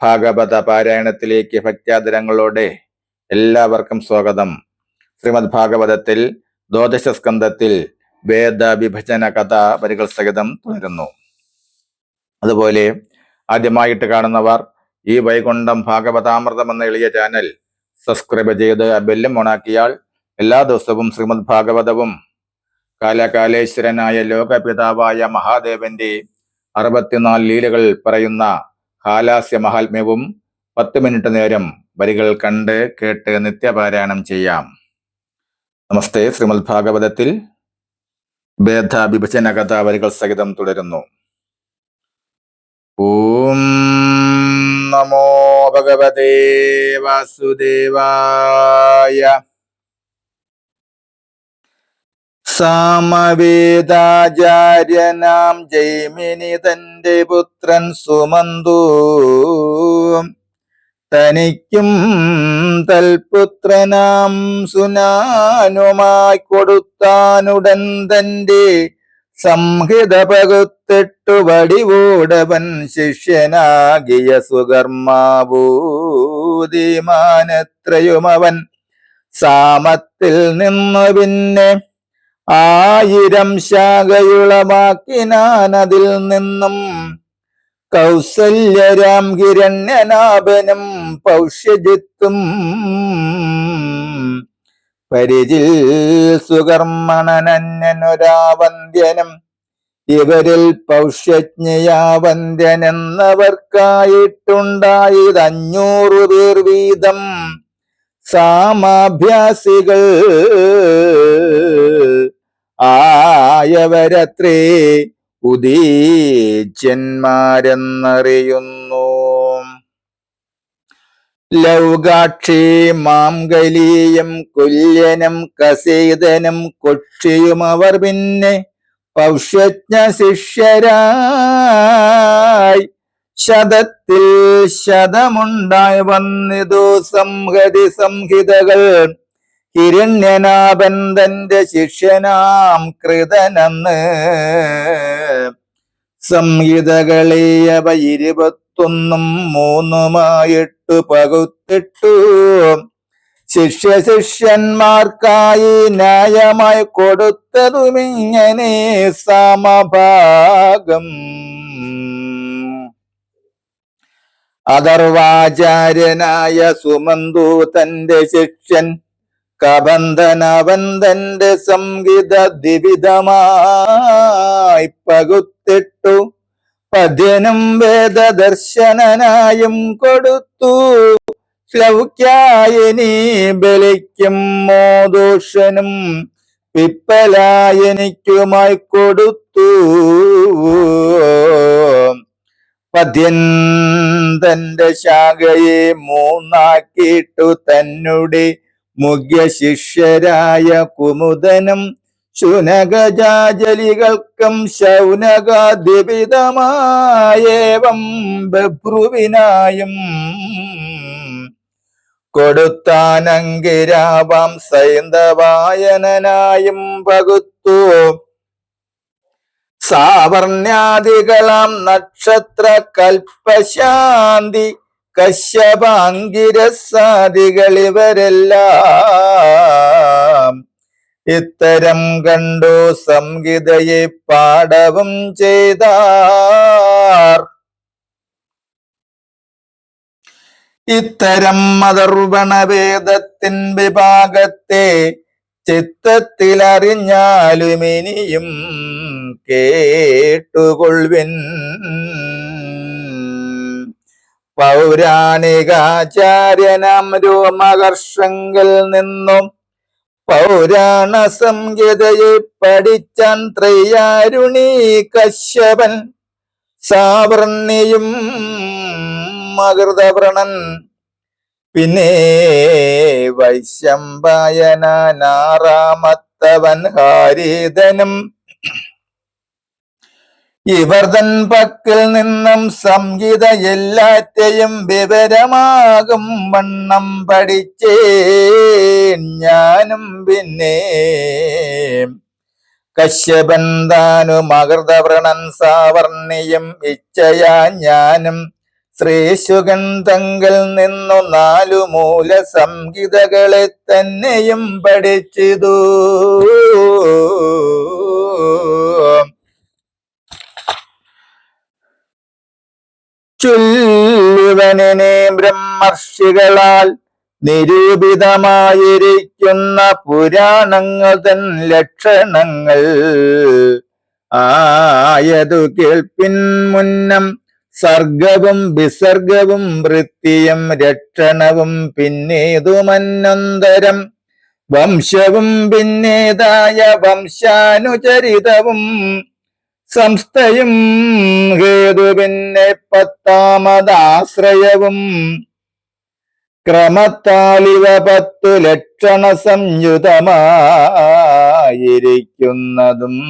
ഭാഗവത പാരായണത്തിലേക്ക് ഭക്ത്യാദരങ്ങളോടെ എല്ലാവർക്കും സ്വാഗതം. ശ്രീമദ് ഭാഗവതത്തിൽ ദ്വാദശ സ്കന്ധത്തിൽ വേദ വിഭജന കഥ വരികൾ സഹിതം തുടരുന്നു. അതുപോലെ ആദ്യമായിട്ട് കാണുന്നവർ ഈ വൈകുണ്ഠം ഭാഗവതാമൃതം എന്ന എളിയ ചാനൽ സബ്സ്ക്രൈബ് ചെയ്ത് ബെല്ലും ഓണാക്കിയാൽ എല്ലാ ദിവസവും ശ്രീമദ് ഭാഗവതവും കാലകാലേശ്വരനായ ലോകപിതാവായ മഹാദേവന്റെ അറുപത്തിനാല് ലീലകൾ പറയുന്ന ഹാലാസ്യ മഹാത്മ്യവും പത്ത് മിനിറ്റ് നേരം വരികൾ കണ്ട് കേട്ട് നിത്യപാരായണം ചെയ്യാം. നമസ്തേ ശ്രീമദ് ഭാഗവതത്തിൽ ഭേദ വിഭജന കഥ വരികൾ സഹിതം തുടരുന്നു. ഓം നമോ ഭഗവതേ വാസുദേവായ സാമവേദാചാര്യനാം ജൈമിനി തന്റെ പുത്രൻ സുമന്തു. തനിക്കും തൽപുത്രനാം സുനാനുമായി കൊടുത്താനുടൻ തന്റെ സംഹിത പകുത്തിട്ടു വടിവൂടവൻ ശിഷ്യനാകിയ സുകർമാഭൂതിമാനത്രയുമവൻ സാമത്തിൽ നിന്നു പിന്നെ ആയിരം ശാഖയുളമാക്കിനാനതിൽ നിന്നും കൗസല്യരാം ഹിരണ്യനാഭനും പൗഷ്യജിത്തും പരിചിൽ സുകർമ്മണനന്യനൊരാവന്ധ്യനും ഇവരിൽ പൗഷ്യജ്ഞയാവന്ധ്യനെന്നവർക്കായിട്ടുണ്ടായത് അഞ്ഞൂറു പേർ വീതം സാമാഭ്യാസികൾ ആയവരത്രേ ഉദീജന്മാരെന്നറിയുന്നു ലൗകാക്ഷി മാംഗലീയം കുല്യനും കസീതനും കൊക്ഷിയും അവർ പിന്നെ പൗഷ്യജ്ഞ ശിഷ്യരായി. ശതത്തിൽ ശതമുണ്ടായി വന്നിതു സംഹതി സംഹിതകൾ. ഹിരണ്യനാഭൻ തന്റെ ശിഷ്യനാം കൃതനെന്ന്. സംഹിതകളെയവ ഇരുപത്തൊന്നും മൂന്നുമായിട്ടു പകുത്തിട്ടു. ശിഷ്യ ശിഷ്യന്മാർക്കായി ന്യായമായി കൊടുത്തതുമിങ്ങനെ സമഭാഗം. അഥർവാചാര്യനായ സുമന്തു തന്റെ ശിഷ്യൻ കബന്ധനവൻ തന്റെ സംഗീത ദിവിധമായി പകുത്തിട്ടു. പദ്യനും വേദദർശനനായും കൊടുത്തു. ശ്ലൗക്യായനി ബലിക്കും മോദൂഷനും പിപ്പലായനിക്കുമായി കൊടുത്തു. പദ്യൻ തന്റെ ശാഖയെ മൂന്നാക്കിയിട്ടു തന്നെ മുഖ്യ ശിഷ്യരായ കുമുദനും ശുനകജാജലികൾക്കും ശൗനകാദിപിതമായേവം ബഭ്രുവിനായും. കൊടുത്താനങ്കിരാവാം സൈന്ദവായനായും പകുത്തു. സാവർണ്യാദികളാം നക്ഷത്ര കൽപ്പശാന്തി കശ്യപാങ്കിരസാദികൾ ഇവരെല്ലാം ഇത്തരം കണ്ടു സംഗീതയെ പാടവും ചെയ്താർ. ഇത്തരം മതർവണവേദത്തിൻ വിഭാഗത്തെ ചിത്തത്തിലറിഞ്ഞാലും ഇനിയും കേട്ടുകൊള്ളുവിൻ പൗരാണികാചാര്യനാം നിന്നും പൗരാണ സംഹിതയെ പഠിച്ചാൻ ത്രയാരുണി കശ്യപൻ സാവർണിയും മകൃതവ്രണൻ പിന്നെ വൈശംബായനാറാമത്തവൻ ഹാരിതനും ഇവർ തൻ പക്കൽ നിന്നും സംഗീത എല്ലാറ്റെയും വിവരമാകും വണ്ണം പഠിച്ചേ ഞാനും പിന്നെ. കശ്യപൻ താനു മകൃതവ്രണൻ സാവർണിയും ഇച്ഛയാ ഞാനും. ശ്രീശുഗൻ തങ്കൽ നിന്നു നാലു മൂല സംഗീതകളെ തന്നെയും പഠിച്ചിതു. ചൊല്ലുവനെ ബ്രഹ്മർഷികളാൽ നിരൂപിതമായിരിക്കുന്ന പുരാണങ്ങൾ തൻ ലക്ഷണങ്ങൾ. ആയതു കേൾപ്പിൻ മുന്നം സർഗവും വിസർഗവും വൃത്തിയും രക്ഷണവും പിന്നേതുമന്നന്തരം. വംശവും പിന്നേതായ വംശാനുചരിതവും സംസ്ഥയും ഹേതു പിന്നെ പത്താമതാശ്രയവും. ക്രമത്താലിവ പത്തു ലക്ഷണ സംയുതമായിരിക്കുന്നതും.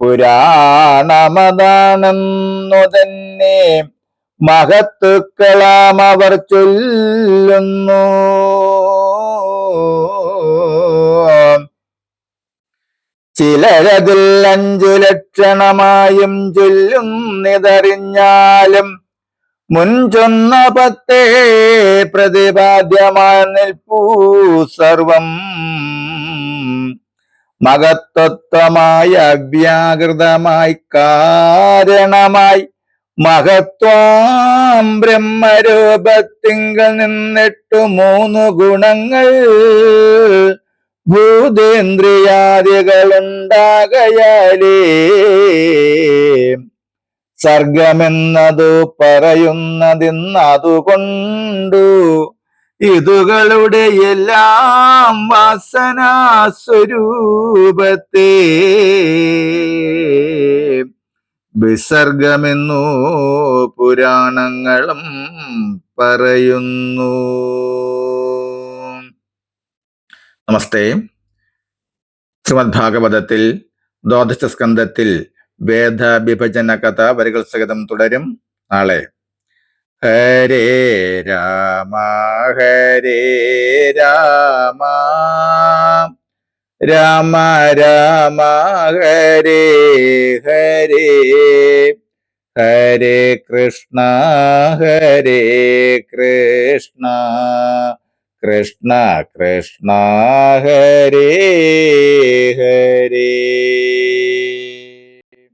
പുരാണമതാണെന്നു തന്നെ മഹത്തുക്കളാം അവർ ചൊല്ലുന്നു. ചിലരതിൽ അഞ്ചു ലക്ഷണമായും ചൊല്ലുന്നിതറിഞ്ഞാലും മുൻചൊന്ന പത്തേ പ്രതിപാദ്യമായി നിൽപ്പൂ സർവം. മഹത്വത്വമായി അവ്യാകൃതമായി കാരണമായി മഹത്വാം ബ്രഹ്മരൂപത്തിങ്കൽ നിന്നിട്ടു മൂന്ന് ഗുണങ്ങൾ ഭൂതേന്ദ്രിയാദികളുണ്ടാകയാലേ സർഗമെന്നതു പറയുന്നതിന്നതുകൊണ്ടു ഇതുകളുടെ എല്ലാം വാസനാസ്വരൂപത്തെ. വിസർഗമെന്നു പുരാണങ്ങളും പറയുന്നു. നമസ്തേ. ശ്രീമദ് ഭാഗവതത്തിൽ സ്കന്ധത്തിൽ വേദ വിഭജന കഥ വരികൾ സഹിതം തുടരും നാളെ. ഹരേ രാമ ഹരേ രാമ. രാമ രാമ ഹരേ ഹരേ. ഹരേ കൃഷ്ണ ഹരേ കൃഷ്ണ. കൃഷ്ണ കൃഷ്ണ ഹരേ ഹരേ.